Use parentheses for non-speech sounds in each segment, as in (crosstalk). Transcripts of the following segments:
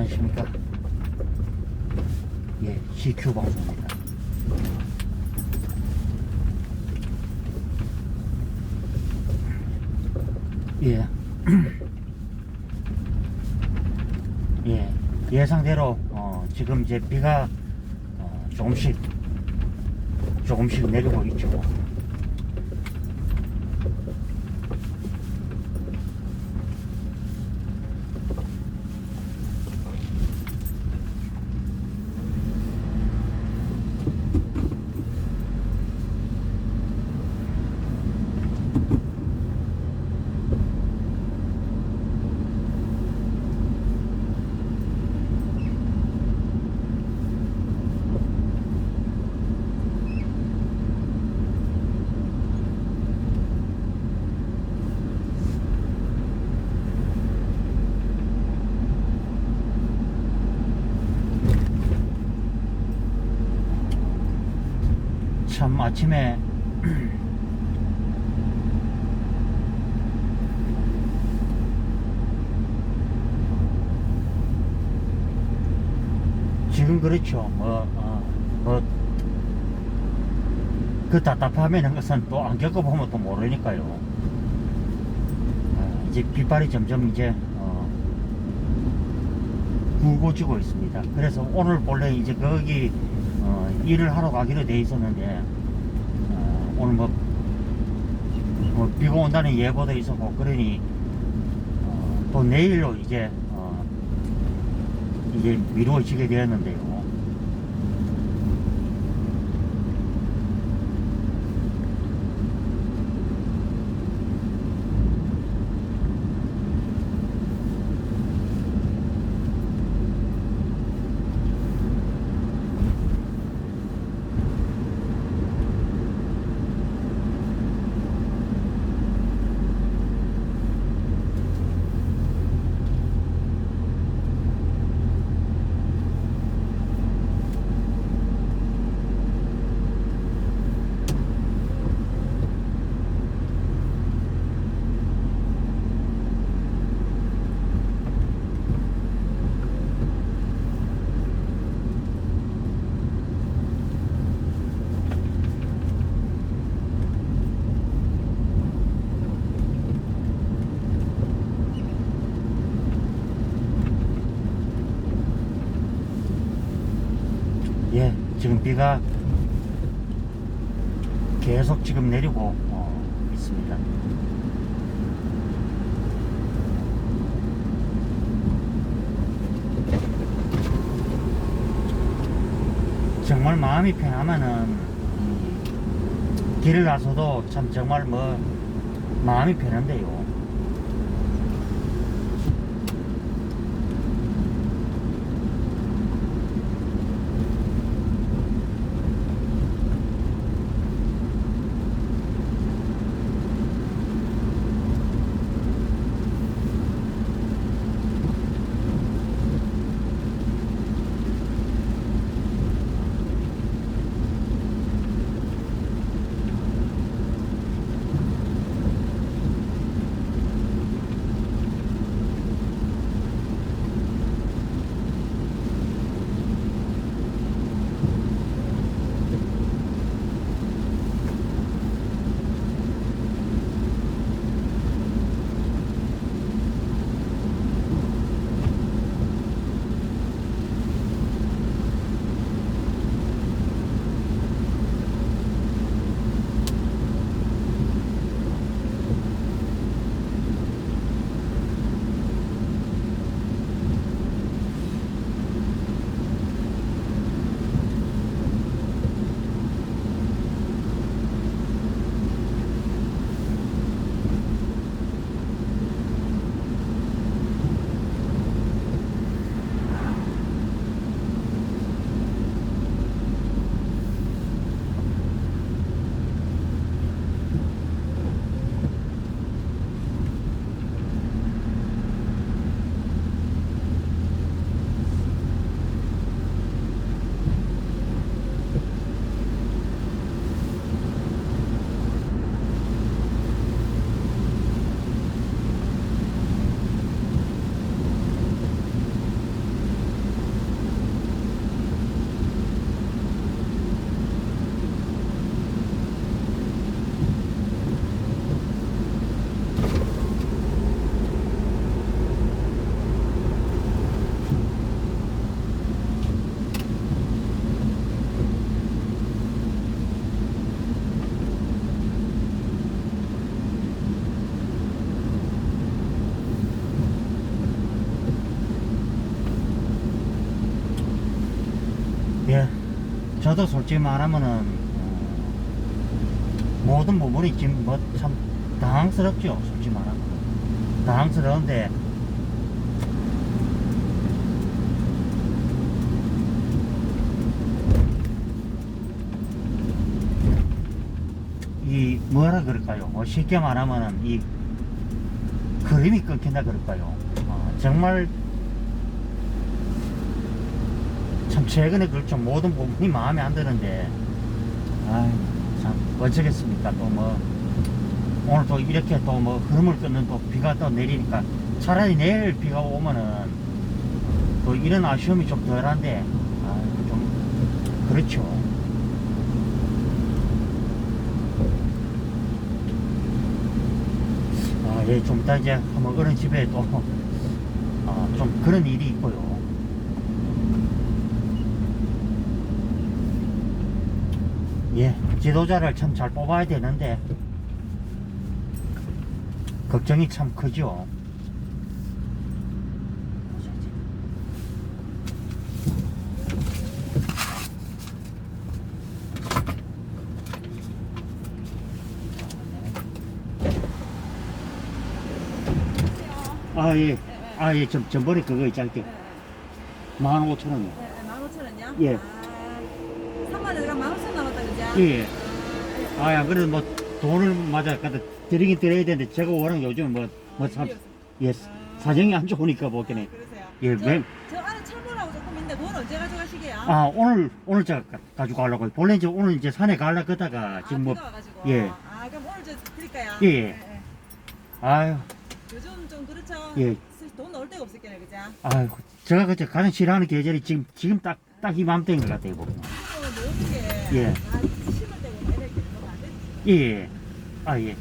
안녕하십니까. 예, CQ 방송입니다. 예. (clears throat) 예, 예상대로, 어, 지금 이제 비가, 어, 조금씩, 조금씩 내리고 있죠. 참 아침에 지금 그렇죠. 뭐, 어, 뭐, 그 답답함이라는 것은 또 안 겪어보면 또 모르니까요. 어, 이제 빗발이 점점 이제 어, 굵어지고 있습니다. 그래서 오늘 본래 이제 거기 어, 일을 하러 가기로 돼 있었는데 어, 오늘 뭐, 뭐 비가 온다는 예보도 있었고 그러니 어, 또 내일로 이제 어, 이제 미루어지게 되었는데요. 예, 지금 비가 계속 지금 내리고 어, 있습니다. 정말 마음이 편하면은 이 길을 나서도 참 정말 뭐 마음이 편한데요. 저도 솔직히 말하면은 어, 모든 부분이 지금 뭐 참 당황스럽죠 솔직히 말하면. 당황스러운데 이 뭐라 그럴까요? 뭐 쉽게 말하면은 이 그림이 끊긴다 그럴까요? 어, 정말 참 최근에 그렇죠 모든 부분이 마음에 안 드는데. 아참 어쩌겠습니까? 또 뭐 오늘 또 이렇게 또 뭐 흐름을 끊는 또 비가 또 내리니까 차라리 내일 비가 오면은 또 이런 아쉬움이 좀 덜한데. 아좀 그렇죠. 아, 예, 좀 이따 이제 한번 어른 집에 또, 아, 좀 그런 일이 있고요. 예, 지도자를 참 잘 뽑아야 되는데, 걱정이 참 크죠. 아, 예. 아, 예, 전, 전번에 그거 있잖게. 만 오천 원이요. 네, 15,000원이요? 예. 아, 3만 원 들어가 15,000원 남았다, 그죠? 예. 아, 야, 그래도 뭐, 돈을 맞아, 갖다 드리긴 드려야 되는데, 제가 워낙 요즘 뭐, 뭐, 참, 예, 사정이 안 좋으니까, 뭐, 그네. 그러세요. 예, 저, 매- 저 안에 철분하고 조금 있는데 돈 언제 가져가시게요? 아, 오늘, 오늘 제가 가- 가지고 가려고요. 본래 이제 오늘 이제 산에 가려고 하다가, 지금 뭐, 와가지고. 예. 아, 그럼 오늘 저 드릴까요? 예, 예. 아유, 요즘 좀 그렇죠? 예. 쓸 돈 넣을 데가 없었겠네, 그죠? 아유, 제가 그때 가장 싫어하는 계절이 지금, 지금 딱, 딱 이 맘때인 것 같아요, 보면. 게 예. 다 심을 때고 막 이럴 때 너무 안 되지. 예, 예. 아, 예.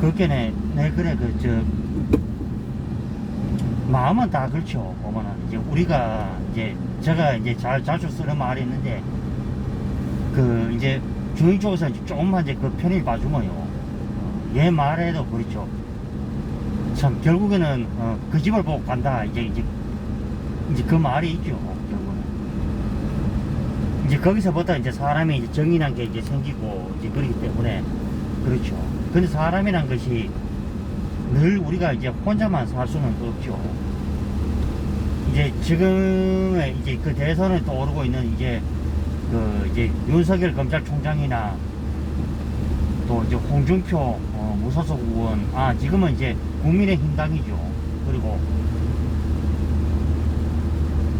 그렇게네, 네, 그래, 그, 저, 마음은 다 그렇죠, 보면은. 이제 우리가, 이제, 제가 이제 자, 자주 쓰는 말이 있는데, 그, 이제, 이제 조금만 이제 그 편히 봐주면요. 얘 말에도 그렇죠. 참, 결국에는, 어, 그 집을 보고 간다. 이제, 이제, 이제 그 말이 있죠. 이제 거기서부터 이제 사람이 이제 정이란 게 이제 생기고, 이제 그러기 때문에, 그렇죠. 근데 사람이란 것이 늘 우리가 이제 혼자만 살 수는 없죠. 이제 지금의 이제 그 대선에 또 오르고 있는 이제 그 이제 윤석열 검찰총장이나 또 이제 홍준표 어, 무소속 의원 아 지금은 이제 국민의힘 당이죠. 그리고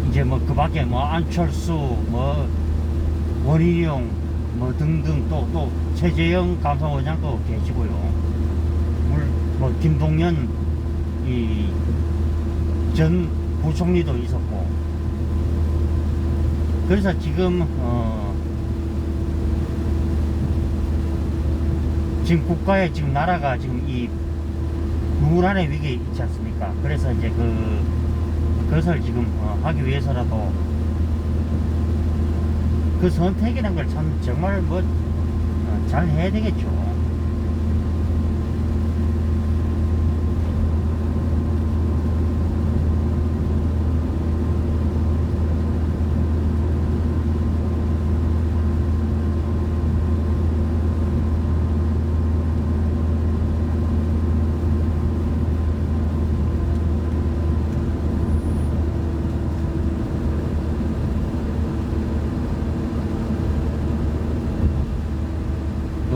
이제 뭐 그 밖에 뭐 안철수 뭐 원희룡 뭐 등등 또 또 최재형 감사원장도 계시고요. 물뭐 김동연 이 전 부총리도 있었고 그래서 지금 어 지금 국가의 지금 나라가 지금 이 무난의 위기에 있지 않습니까? 그래서 이제 그 그것을 지금 어, 하기 위해서라도 그 선택이라는 걸 참 정말 뭐 잘 해야 되겠죠.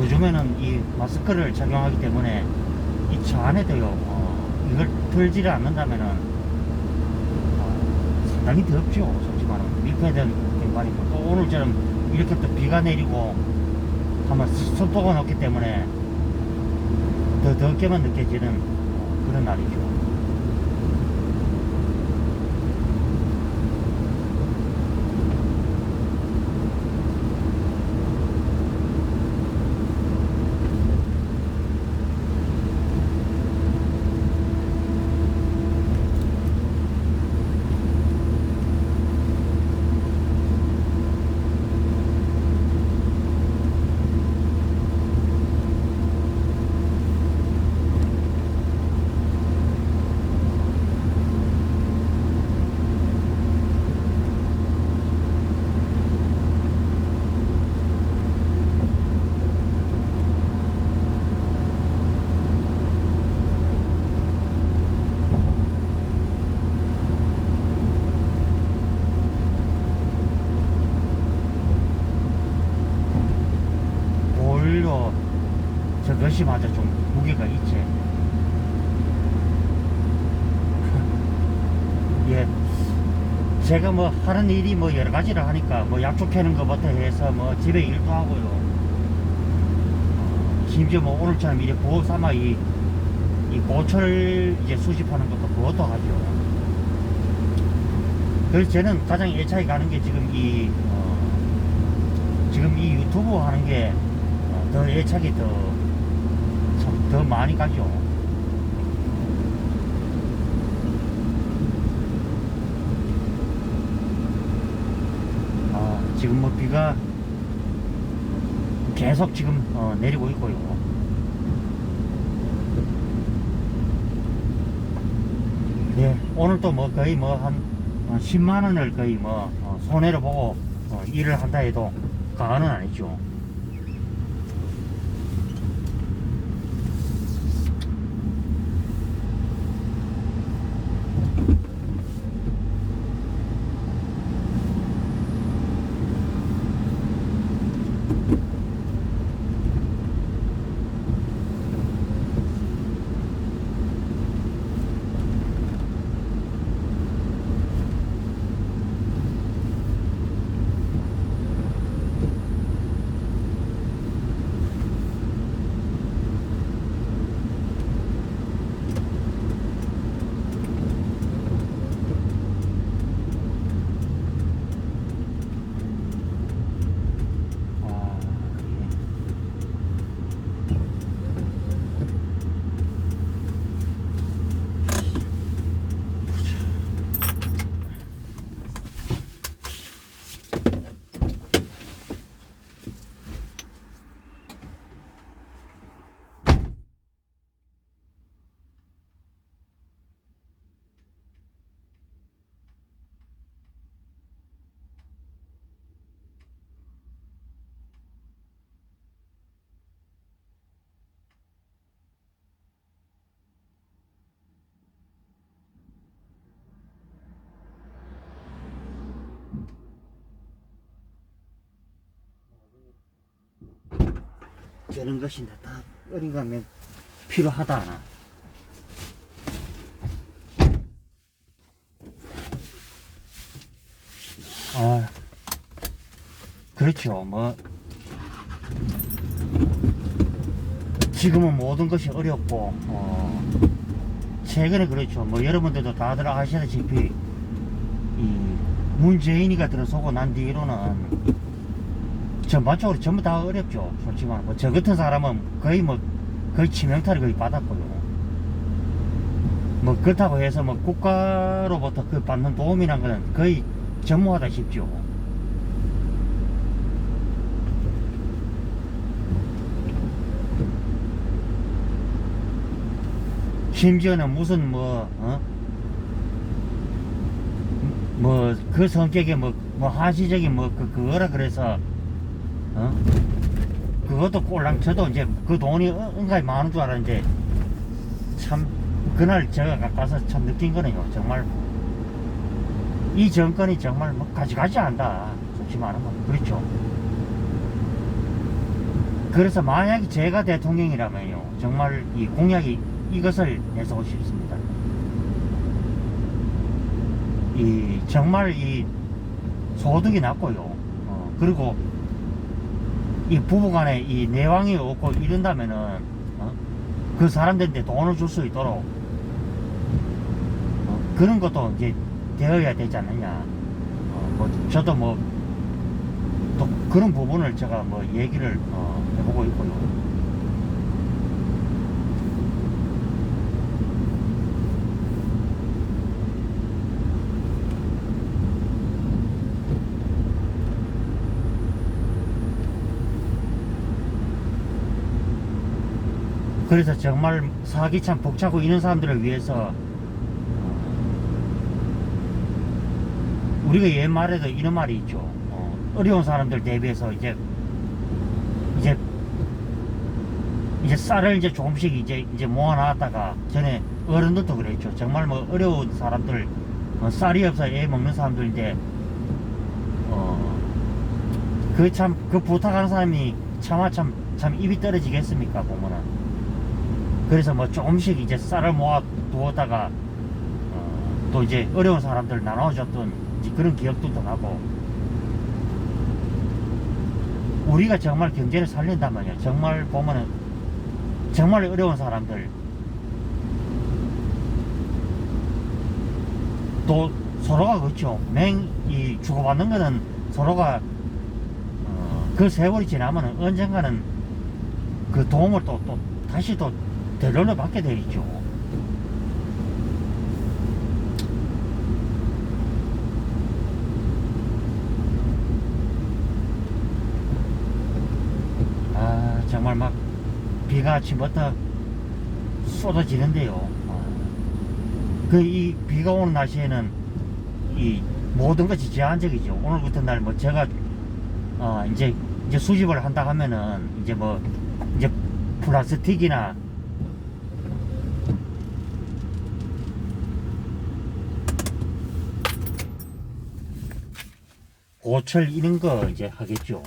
요즘에는 이 마스크를 착용하기 때문에 이 차 안에도요, 어, 이걸 들지를 않는다면은, 어, 상당히 덥죠, 솔직히 말하면. 밀폐된 공간이고, 또 오늘처럼 이렇게 또 비가 내리고 하면 습도가 높기 때문에 더 덥게만 느껴지는 어, 그런 날이죠. 제가 뭐 하는 일이 뭐 여러 가지를 하니까 뭐 약초 캐는 것부터 해서 뭐 집에 일도 하고요. 어, 심지어 뭐 오늘처럼 이제 보호 삼아 이, 이 보철 이제 수집하는 것도 그것도 하죠. 그래서 저는 가장 애착이 가는 게 지금 이, 어, 지금 이 유튜브 하는 게 더 애착이 더, 참, 더 많이 가죠. 아, 지금 뭐 비가 계속 지금 어, 내리고 있고요. 네, 오늘 또뭐 거의 뭐한 10만 원을 거의 뭐 어, 손해를 보고 어, 일을 한다 해도 과언은 아니죠. 아, 예. 되는 것인데 다 어린 가면 필요하다. 아, 그렇죠. 뭐 지금은 모든 것이 어렵고 어, 최근에 그렇죠. 뭐 여러분들도 다들 아시다시피 이 문재인이가 들어서고 난 뒤로는 전반적으로 전부 다 어렵죠. 솔직히 말하면. 뭐 저 같은 사람은 거의 뭐, 거의 치명타를 거의 받았고요. 뭐, 그렇다고 해서 뭐, 국가로부터 그 받는 도움이란 거는 거의 전무하다 싶죠. 심지어는 무슨 뭐, 어? 뭐, 그 성격에 뭐, 뭐, 하시적인 뭐, 그, 그거라 그래서, 어? 그것도 꼴랑 저도 이제 그 돈이 은- 은가히 많은 줄 알았는데 참 그날 제가 가까서 참 느낀 거네요. 정말 이 정권이 정말 뭐 가지가지 한다. 솔직히 말하면 그렇죠. 그래서 만약에 제가 대통령이라면요. 정말 이 공약이 이것을 내세우고 싶습니다. 이 정말 이 소득이 낮고요. 어, 그리고 이 부부간에 이 내왕이 없고 이런다면은 어? 그 사람들한테 돈을 줄 수 있도록 어, 그런 것도 이제 되어야 되지 않느냐. 어, 뭐 저도 뭐 또 그런 부분을 제가 뭐 얘기를 어, 해보고 있고요. 그래서 정말 사기 참 벅차고 있는 사람들을 위해서 어, 우리가 옛말에도 이런 말이 있죠. 어, 어려운 사람들 대비해서 이제 이제 이제 쌀을 이제 조금씩 이제 이제 모아놨다가 전에 어른들도 그랬죠. 정말 뭐 어려운 사람들 어, 쌀이 없어 애 먹는 사람들인데 어, 그 참그 부탁하는 사람이 차마 참 참 입이 떨어지겠습니까 보면은 그래서 뭐 조금씩 이제 쌀을 모아 두었다가 어, 또 이제 어려운 사람들 나눠줬던 그런 기억들도 나고. 우리가 정말 경제를 살린다면요 정말 보면은 정말 어려운 사람들. 또 서로가 그렇죠. 맹이 주고받는 거는 서로가 어, 그 세월이 지나면 언젠가는 그 도움을 또, 또 다시 또 되돌려 받게 돼 있죠. 아 정말 막 비가 아침부터 쏟아지는데요. 그 이 비가 오는 날씨에는 이 모든 것이 제한적이죠. 오늘 같은 날 뭐 제가 어 이제 이제 수집을 한다 하면은 이제 뭐 이제 플라스틱이나 고철 이런 거 이제 하겠죠.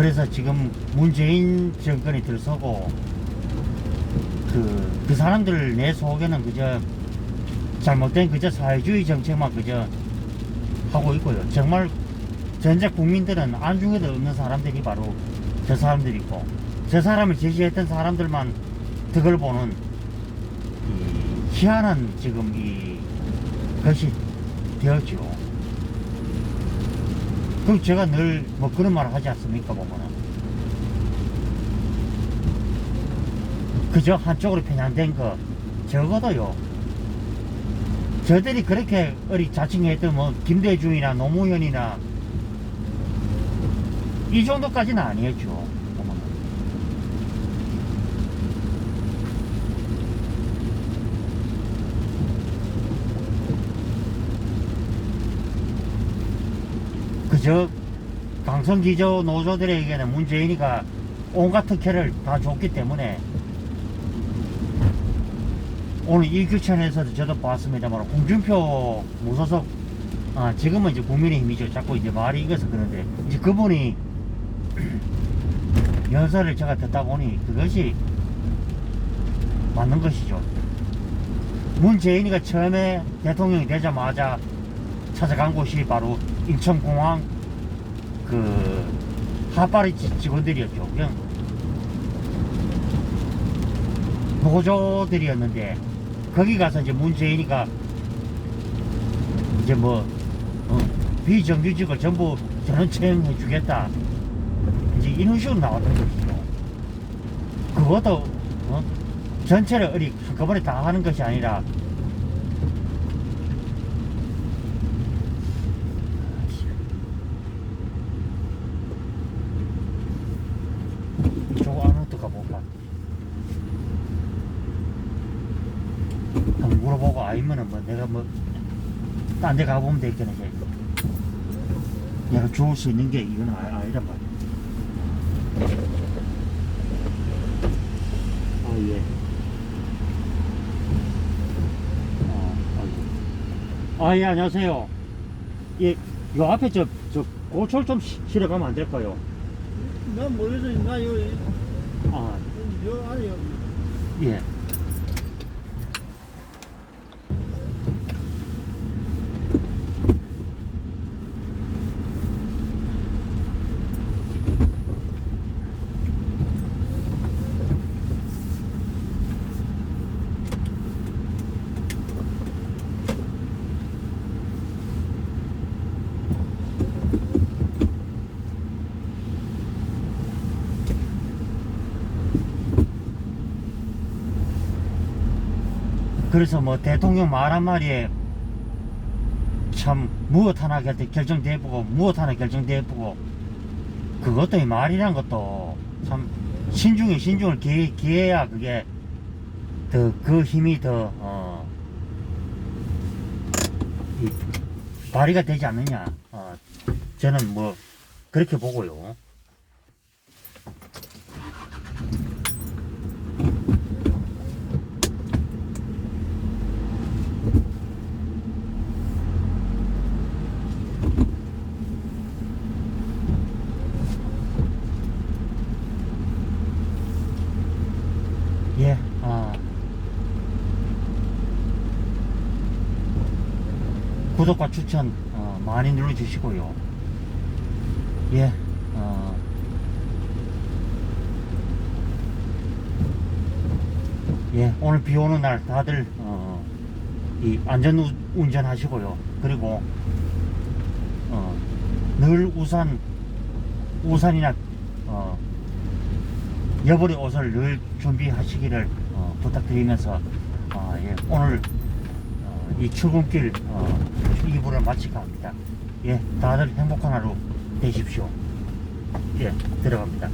그래서 지금 문재인 정권이 들서고 그, 그 사람들 내 속에는 그저 잘못된 그저 사회주의 정책만 그저 하고 있고요. 정말 전체 국민들은 안중에도 없는 사람들이 바로 저 사람들이고 저 사람을 지지했던 사람들만 덕을 보는 이 희한한 지금 이 것이 되었죠. 그럼 제가 늘 뭐 그런 말을 하지 않습니까 보면은? 그저 한쪽으로 편향된 거 적어도요. 저들이 그렇게 어리 자칭했던 뭐 김대중이나 노무현이나 이 정도까지는 아니었죠 보면은. 그저 강성기조 노조들에게는 문재인이가 온갖 특혜를 다 줬기 때문에 오늘 이 규천에서도 저도 봤습니다만 홍준표 무소속 아 지금은 이제 국민의힘이죠 자꾸 이제 말이 익어서 그런데 이제 그분이 (clears throat) 묘사를 제가 듣다 보니 그것이 맞는 것이죠. 문재인이가 처음에 대통령이 되자마자 찾아간 곳이 바로 인천공항 그 하파리 지- 직원들이었죠. 그냥 노조들이었는데 거기 가서 이제 문재인이가 이제 뭐 어, 비정규직을 전부 전원 채용해 주겠다. 이제 식으로 나왔던 것이죠. 그것도 어? 전체를 어리 한꺼번에 다 하는 것이 아니라 저거 안으로 들어가 볼까? 한번 물어보고 아니면은 뭐 내가 뭐 딴 데 가보면 되겠네 이제 내가 좋을 수 있는 게 이건 아, 아니란 말이야 아예 아, 예, 안녕하세요. 예, 요 앞에 저, 저, 고철 좀 시- 실어 가면 안 될까요? 난 모르겠어. 나 요, 아, 요 안에 요. 예. 그래서 뭐 대통령 말 한마디에 참 무엇 하나 결- 결정돼보고 무엇 하나 결정돼보고 그것도 이 말이란 것도 참 신중에 신중을 기, 기해야 그게 더 그 힘이 더 어, 이, 발휘가 되지 않느냐. 어, 저는 뭐 그렇게 보고요 예, 아. 구독과 추천 어, 많이 눌러주시고요. 예, 어. 예, 오늘 비 오는 날 다들 어, 이 안전 우- 운전하시고요. 그리고 어, 늘 우산 우산이나 어, 여벌의 옷을 늘 준비하시기를 어, 부탁드리면서 어, 예, 오늘 어, 이 출근길 어, 2부를 마치까 합니다. 예, 다들 행복한 하루 되십시오. 예, 들어갑니다.